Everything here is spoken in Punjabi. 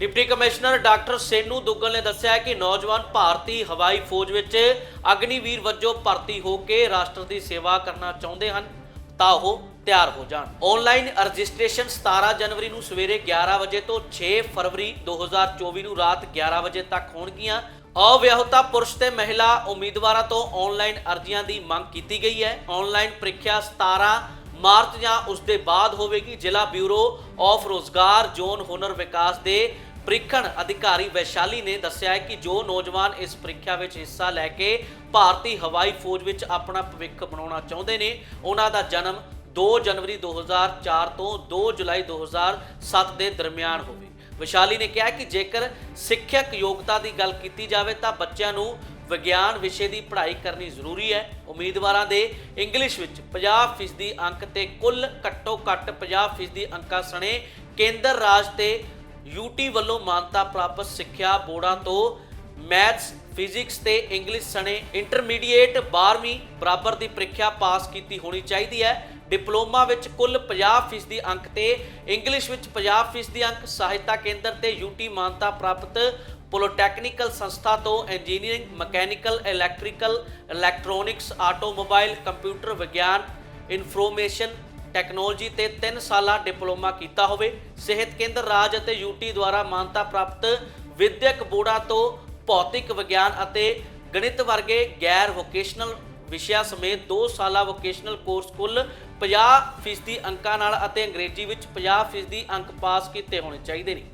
Deputy commissioner doctor Senu Duggal ਨੇ ਦੱਸਿਆ ਕਿ ਨੌਜਵਾਨ ਭਾਰਤੀ ਹਵਾਈ ਫੌਜ ਵਿੱਚ ਅਗਨੀਵੀਰ ਵਜੋਂ ਭਰਤੀ ਹੋ ਕੇ ਰਾਸ਼ਟਰ ਦੀ ਸੇਵਾ ਕਰਨਾ ਚਾਹੁੰਦੇ ਹਨ, ਤਾਂ ਉਹ ਤਿਆਰ ਹੋ ਜਾਣ। ਆਨਲਾਈਨ ਰਜਿਸਟ੍ਰੇਸ਼ਨ 17 ਜਨਵਰੀ ਨੂੰ ਸਵੇਰੇ 11 ਵਜੇ ਤੋਂ 6 ਫਰਵਰੀ 2024 ਨੂੰ ਰਾਤ 11 ਵਜੇ ਤੱਕ ਹੋਣਗੀਆਂ। ਅਵਿਆਹੁਤਾ ਪੁਰਸ਼ ਤੇ ਮਹਿਲਾ ਉਮੀਦਵਾਰਾਂ ਤੋਂ ਆਨਲਾਈਨ ਅਰਜ਼ੀਆਂ ਦੀ ਮੰਗ ਕੀਤੀ ਗਈ ਹੈ। ਆਨਲਾਈਨ ਪ੍ਰੀਖਿਆ 17 ਮਾਰਚ ਜਾਂ ਉਸ ਦੇ ਬਾਅਦ ਹੋਵੇਗੀ। ਜ਼ਿਲ੍ਹਾ ਬਿਊਰੋ ਆਫ ਰੋਜ਼ਗਾਰ, ਜ਼ੋਨ ਹੁਨਰ ਵਿਕਾਸ ਦੇ ਪ੍ਰੀਖਣ ਅਧਿਕਾਰੀ ਵੈਸ਼ਾਲੀ ਨੇ ਦੱਸਿਆ ਹੈ ਕਿ ਜੋ ਨੌਜਵਾਨ ਇਸ ਪ੍ਰੀਖਿਆ ਵਿੱਚ ਹਿੱਸਾ ਲੈ ਕੇ ਭਾਰਤੀ ਹਵਾਈ ਫੌਜ ਵਿੱਚ ਆਪਣਾ ਭਵਿੱਖ ਬਣਾਉਣਾ ਚਾਹੁੰਦੇ ਨੇ, ਉਹਨਾਂ ਦਾ ਜਨਮ 2 ਜਨਵਰੀ 2004 ਤੋਂ 2 ਜੁਲਾਈ 2007 ਦੇ ਦਰਮਿਆਨ ਹੋਵੇ। ਵਿਸ਼ਾਲੀ ਨੇ ਕਿਹਾ ਕਿ ਜੇਕਰ ਸਿੱਖਿਅਕ ਯੋਗਤਾ ਦੀ ਗੱਲ ਕੀਤੀ ਜਾਵੇ ਤਾਂ ਬੱਚਿਆਂ ਨੂੰ ਵਿਗਿਆਨ ਵਿਸ਼ੇ ਦੀ ਪੜ੍ਹਾਈ ਕਰਨੀ ਜ਼ਰੂਰੀ ਹੈ। ਉਮੀਦਵਾਰਾਂ ਦੇ ਇੰਗਲਿਸ਼ ਵਿੱਚ 50% ਅੰਕ ਤੇ ਕੁੱਲ ਘੱਟੋ ਘੱਟ 50% ਅੰਕਾਂ ਸਣੇ ਕੇਂਦਰ ਰਾਜ ਤੇ ਯੂਟੀ ਵੱਲੋਂ ਮਾਨਤਾ ਪ੍ਰਾਪਤ ਸਿੱਖਿਆ ਬੋਰਡਾਂ ਤੋਂ ਮੈਥਸ, ਫਿਜ਼ਿਕਸ ਤੇ ਇੰਗਲਿਸ਼ ਸਣੇ ਇੰਟਰਮੀਡੀਏਟ 12ਵੀਂ ਬਰਾਬਰ ਦੀ ਪ੍ਰੀਖਿਆ ਪਾਸ ਕੀਤੀ ਹੋਣੀ ਚਾਹੀਦੀ ਹੈ। ਡਿਪਲੋਮਾ ਵਿੱਚ ਕੁੱਲ 50% ਅੰਕ ਤੇ ਇੰਗਲਿਸ਼ ਵਿੱਚ 50% ਅੰਕ ਸਹਾਇਤਾ ਕੇਂਦਰ ਤੇ ਯੂਟੀ ਮਾਨਤਾ ਪ੍ਰਾਪਤ ਪੋਲੀਟੈਕਨੀਕਲ ਸੰਸਥਾ ਤੋਂ engineering, mechanical, electrical, electronics, automobile, computer ਵਿਗਿਆਨ, ਇਨਫੋਰਮੇਸ਼ਨ ਟੈਕਨੋਲੋਜੀ ਤੇ 3 ਸਾਲਾ ਡਿਪਲੋਮਾ ਕੀਤਾ ਹੋਵੇ, ਸਿਹਤ ਕੇਂਦਰ ਰਾਜ ਅਤੇ ਯੂਟੀ ਦੁਆਰਾ ਮਾਨਤਾ ਪ੍ਰਾਪਤ ਵਿਦਿਅਕ ਬੋਰਡਾਂ ਤੋਂ ਭੌਤਿਕ ਵਿਗਿਆਨ ਅਤੇ ਗਣਿਤ ਵਰਗੇ ਗੈਰ ਵੋਕੇਸ਼ਨਲ ਵਿਸ਼ਿਆਂ ਸਮੇਤ 2 ਸਾਲਾ ਵੋਕੇਸ਼ਨਲ ਕੋਰਸ ਕੁੱਲ 50% ਅੰਕਾਂ ਨਾਲ ਅਤੇ ਅੰਗਰੇਜ਼ੀ ਵਿੱਚ 50% ਅੰਕ ਪਾਸ ਕੀਤੇ ਹੋਣੇ ਚਾਹੀਦੇ ਨੇ।